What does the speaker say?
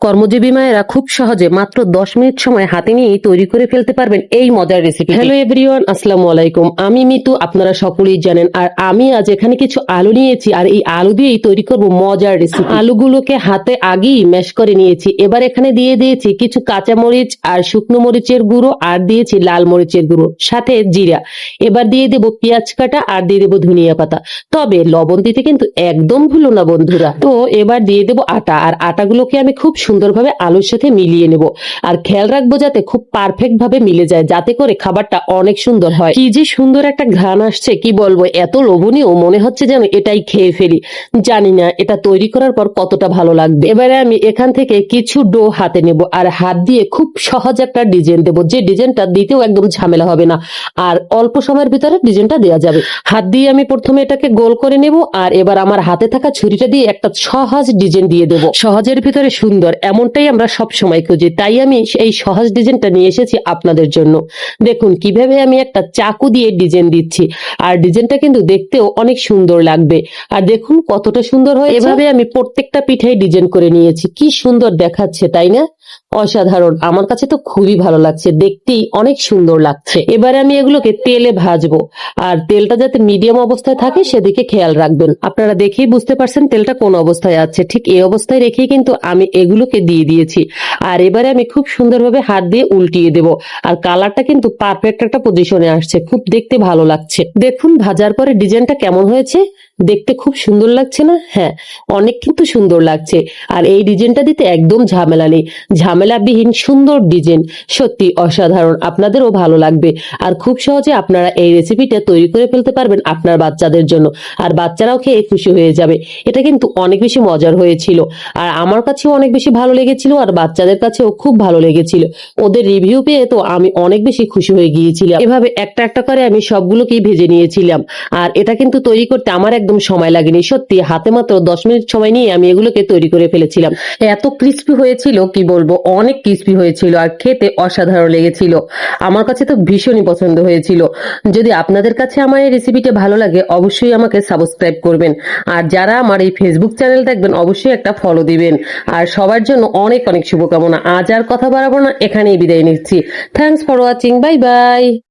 কর্মজীবী মায়েরা খুব সহজে মাত্র দশ মিনিট সময় হাতে নিয়েই তৈরি করে ফেলতে পারবেন এই মজার রেসিপি হ্যালো এভরিওয়ান আসসালামু আলাইকুম। আমি মিতু আপনারা সকলেই জানেন। আর আমি আজ এখানে কিছু আলু নিয়েছি আর এই আলু দিয়েই তৈরি করব মজার রেসিপি আলুগুলোকে হাতে আগেই ম্যাশ করে নিয়েছি। এবার এখানে দিয়ে দিয়েছি কিছু কাঁচা মরিচ আর শুকনো মরিচের গুঁড়ো আর দিয়েছি লাল মরিচের গুঁড়ো সাথে জিরা। এবার দিয়ে দেবো পেঁয়াজ কাটা আর দিয়ে দেবো ধনিয়া পাতা। তবে লবণ দিতে কিন্তু একদম ভুলো না বন্ধুরা। তো এবার দিয়ে দেবো আটা আর আটাগুলোকে আমি খুব সুন্দরভাবে আলুর সাথে মিলিয়ে নেব। আর খেয়াল রাখব যাতে খুব পারফেক্ট ভাবে মিলে যায়, যাতে করে খাবারটা অনেক সুন্দর হয়। কি যে সুন্দর একটা ঘ্রাণ আসছে, কি বলব? এত লোভনীয়, মনে হচ্ছে যেন এটাই খেয়ে ফেলি। জানি না, এটা তৈরি করার পর কতটা ভালো লাগবে। এবারে আমি এখান থেকে কিছু ডো হাতে নেব, আর হাত দিয়ে খুব সহজ একটা ডিজাইন দেবো। যে ডিজাইনটা দিতেও একদম ঝামেলা হবে না, আর অল্প সময়ের ভিতরে ডিজাইনটা দেওয়া যাবে। হাত দিয়ে আমি প্রথমে এটাকে গোল করে নেব, আর এবার আমার হাতে থাকা ছুরিটা দিয়ে একটা সহজ ডিজাইন দিয়ে দেবো। সহজের ভিতরে সুন্দর এমনটাই আমরা সব সময় খুঁজি। তাই আমি এই সহজ ডিজাইনটা নিয়ে এসেছি আপনাদের জন্য। দেখুন, কীভাবে আমি একটা চাকু দিয়ে ডিজাইন দিচ্ছি। আর ডিজাইনটা কিন্তু দেখতেও অনেক সুন্দর লাগবে। আর দেখুন কতটা সুন্দর হয় এভাবে আমি প্রত্যেকটা পিঠাই ডিজাইন করে নিয়েছি। কি সুন্দর দেখাচ্ছে, তাই না? অসাধারণ। আমার কাছে তো খুবই ভালো লাগছে। দেখতেই অনেক সুন্দর লাগছে। এবারে আমি এগুলোকে তেলে ভাজবো। আর তেলটা যাতে মিডিয়াম অবস্থায় থাকে, সেদিকে খেয়াল রাখবেন। আপনারা দেখেই বুঝতে পারছেন তেলটা কোন অবস্থায় আছে। ঠিক এই অবস্থায় রেখেই কিন্তু আমি এগুলোকে দিয়ে দিয়েছি। আর এবারে আমি খুব সুন্দরভাবে হাত দিয়ে উল্টিয়ে দেব। আর কালারটা কিন্তু পারফেক্ট একটা পজিশনে আসছে। খুব দেখতে ভালো লাগছে। দেখুন, ভাজার পরে ডিজাইনটা কেমন হয়েছে? দেখতে খুব সুন্দর লাগছে না? হ্যাঁ অনেক কিন্তু সুন্দর লাগছে। আর এই ডিজাইনটা দিতে একদম ঝামেলা নেই। ঝামেলাবিহীন সুন্দর ডিজাইন। সত্যি অসাধারণ। আপনাদেরও ভালো লাগবে। আর খুব সহজে আপনারা এই রেসিপিটা তৈরি করে ফেলতে পারবেন আপনার বাচ্চাদের জন্য। আর বাচ্চারাও খেয়ে খুশি হয়ে যাবে। এটা কিন্তু অনেক বেশি মজার হয়েছিল। আর আমার কাছেও অনেক বেশি ভালো লেগেছিল আর বাচ্চাদের কাছেও খুব ভালো লেগেছিল। ওদের রিভিউ পেয়ে তো আমি অনেক বেশি খুশি হয়ে গিয়েছিলাম। এভাবে একটা একটা করে আমি সবগুলোকেই ভেজে নিয়েছিলাম। আর এটা কিন্তু তৈরি করতে আমার একদম সময় লাগেনি। সত্যি, হাতে মাত্র দশ মিনিট সময় নিয়ে আমি এগুলোকে তৈরি করে ফেলেছিলাম। এত ক্রিস্পি হয়েছিল, কি বলব, অনেক ক্রিস্পি হয়েছিল আর খেতে অসাধারণ লেগেছিল। আমার কাছে তো ভীষণই পছন্দ হয়েছিল। যদি আপনাদের কাছে আমার এই রেসিপিটা ভালো লাগে, অবশ্যই আমাকে সাবস্ক্রাইব করবেন। আর যারা আমার এই ফেসবুক চ্যানেল দেখবেন, অবশ্যই একটা ফলো দিবেন। আর সবার জন্য অনেক অনেক শুভকামনা। আজ আর কথা বাড়াবো না, এখানেই বিদায় নিচ্ছি। Thanks for watching bye bye